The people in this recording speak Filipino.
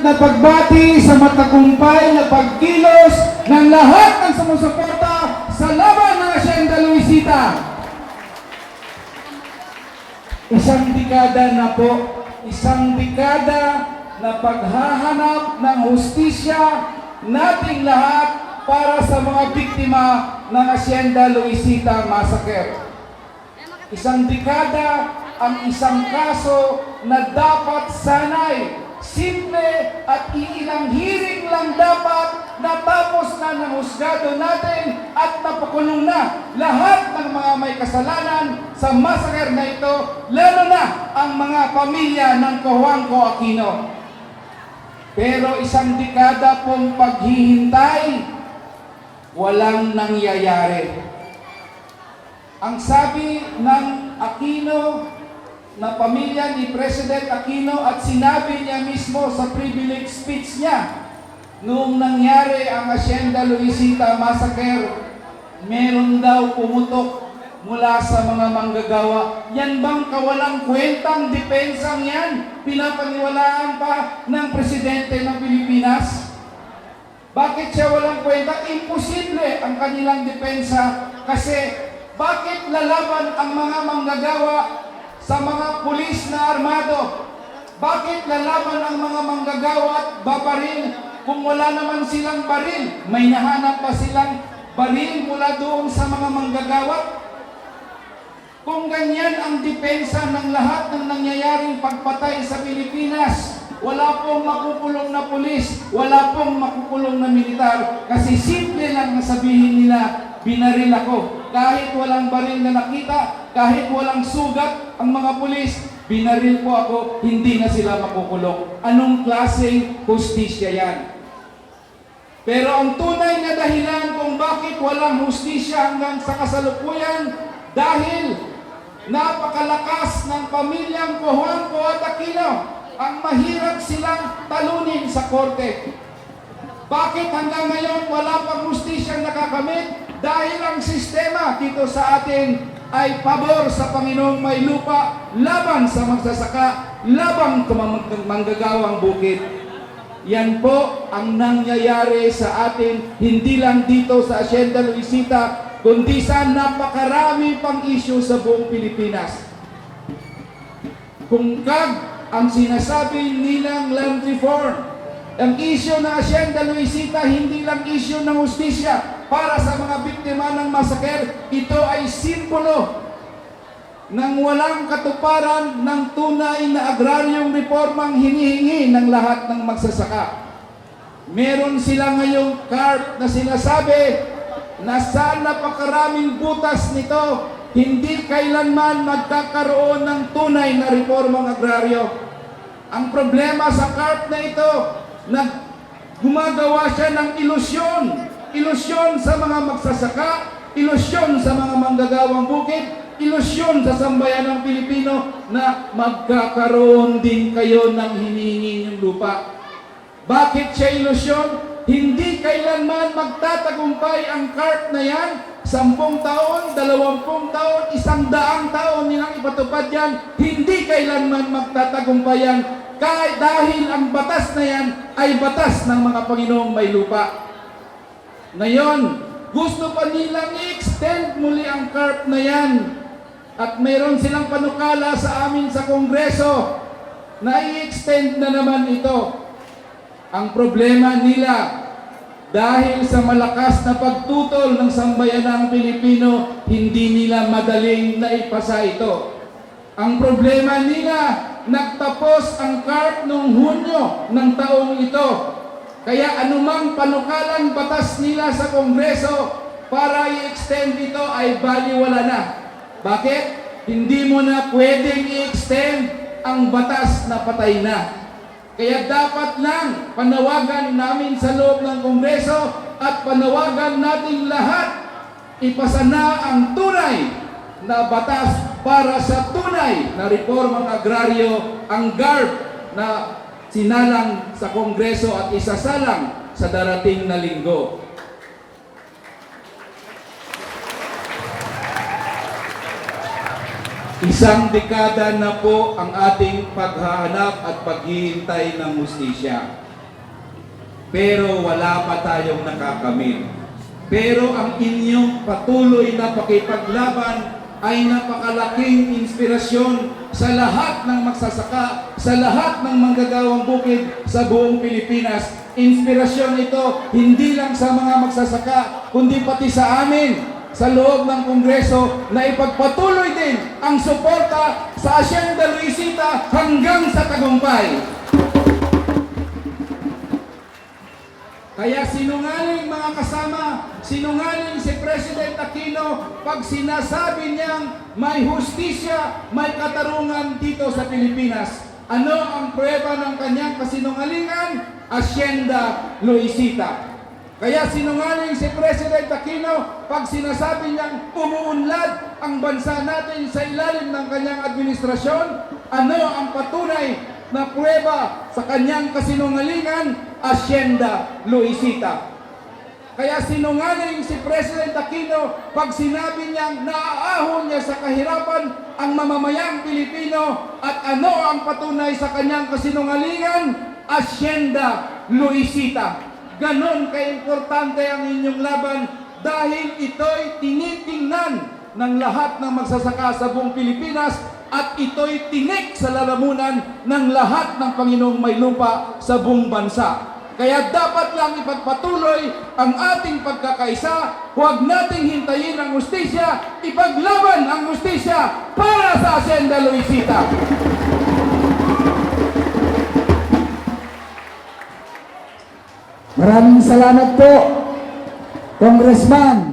na pagbati sa matagumpay na pagkilos ng lahat ng sumusuporta sa laban ng Hacienda Luisita. Isang dekada na po, isang dekada na paghahanap ng hustisya nating lahat para sa mga biktima ng Hacienda Luisita Massacre. Isang dekada ang isang kaso na dapat sanay, simple at iilang hearing lang dapat natapos na ng husgado natin at napakulong na lahat ng mga may kasalanan sa massacre na ito, lalo na ang mga pamilya ng Cojuangco Aquino. Pero isang dekada pong paghihintay, walang nangyayari. Ang sabi ng Aquino na pamilya ni President Aquino at sinabi niya mismo sa privilege speech niya noong nangyari ang Hacienda Luisita Massacre, meron daw pumutok mula sa mga manggagawa. Yan bang kawalang kwentang depensang yan? Pinapaniwalaan pa ng Presidente ng Pilipinas? Bakit siya walang kwenta? Imposible ang kanilang depensa kasi bakit lalaban ang mga manggagawa sa mga pulis na armado? Bakit lalaban ang mga manggagawa at babaril kung wala naman silang baril? May nahanap pa silang baril mula doon sa mga manggagawa? Kung ganyan ang depensa ng lahat ng nangyayaring pagpatay sa Pilipinas, wala pong makukulong na pulis, wala pong makukulong na militar, kasi simple lang na nila, binaril ako. Kahit walang baril na nakita, kahit walang sugat ang mga pulis, binaril po ako, hindi na sila makukulong. Anong klaseng hustisya yan? Pero ang tunay na dahilan kung bakit walang hustisya hanggang sa kasalukuyan, dahil napakalakas ng pamilyang Cojuangco at Aquino, ang mahirap silang talunin sa korte. Bakit hanggang ngayon wala pang hustisyang nakakamit? Dahil ang sistema dito sa atin ay pabor sa Panginoong may lupa, laban sa magsasaka, laban manggagawang bukid. Yan po ang nangyayari sa atin, hindi lang dito sa Hacienda Luisita, kundi sa napakarami pang issue sa buong Pilipinas. Kung kag ang sinasabi nilang land reform, ang issue ng Hacienda Luisita hindi lang issue ng hustisya para sa mga biktima ng masaker, ito ay simbolo ng walang katuparan ng tunay na agraryong reformang hinihingi ng lahat ng magsasaka. Meron sila ngayong card na sinasabi na sa napakaraming butas nito, hindi kailanman magkakaroon ng tunay na reformang agraryo. Ang problema sa CARP na ito, na gumagawa siya ng ilusyon. Ilusyon sa mga magsasaka, ilusyon sa mga manggagawang bukid, ilusyon sa sambayan ng Pilipino na magkakaroon din kayo ng hinihingi ng lupa. Bakit siya ilusyon? Hindi kailanman magtatagumpay ang CARP na yan. Sampung taon, dalawampung taon, isang daang taon nilang ipatupad yan. Hindi kailanman magtatagumpay yan. Kahit dahil ang batas na yan ay batas ng mga Panginoong may lupa. Ngayon, gusto pa nilang i-extend muli ang CARP na yan. At mayroon silang panukala sa amin sa Kongreso na i-extend na naman ito. Ang problema nila, dahil sa malakas na pagtutol ng sambayanang Pilipino, hindi nila madaling naipasa ito. Ang problema nila, nagtapos ang CARP noong Hunyo ng taong ito. Kaya anumang panukalang batas nila sa Kongreso para i-extend ito ay baliwala na. Bakit? Hindi mo na pwedeng i-extend ang batas na patay na. Kaya dapat lang panawagan namin sa loob ng Kongreso at panawagan natin lahat ipasa na ang tunay na batas para sa tunay na reformang agraryo ang GARP na sinalang sa Kongreso at isasalang sa darating na linggo. Isang dekada na po ang ating paghahanap at paghihintay ng hustisya. pero wala pa tayong nakakamit. Pero ang inyong patuloy na pakipaglaban ay napakalaking inspirasyon sa lahat ng magsasaka, sa lahat ng manggagawang bukid sa buong Pilipinas. Inspirasyon ito hindi lang sa mga magsasaka, kundi pati sa amin sa loob ng Kongreso na ipagpatuloy din ang suporta sa Hacienda Luisita hanggang sa tagumpay. Kaya sinungaling mga kasama, sinungaling si President Aquino pag sinasabi niyang may hustisya, may katarungan dito sa Pilipinas. Ano ang prueba ng kanyang kasinungalingan? Hacienda Luisita. Kaya sinungaling si President Aquino pag sinasabi niyang umuunlad ang bansa natin sa ilalim ng kanyang administrasyon. Ano ang patunay na prueba sa kanyang kasinungalingan? Hacienda Luisita. Kaya sinungaling si President Aquino pag sinabi niyang naaahon niya sa kahirapan ang mamamayang Pilipino at ano ang patunay sa kanyang kasinungalingan? Hacienda Luisita. Ganon kaimportante ang inyong laban dahil ito'y tinitingnan ng lahat ng magsasaka sa buong Pilipinas at ito'y tinik sa lalamunan ng lahat ng Panginoong may lupa sa buong bansa. Kaya dapat lang ipagpatuloy ang ating pagkakaisa, huwag nating hintayin ang ustisya, ipaglaban ang ustisya para sa Hacienda Luisita. Maraming salamat po, Congressman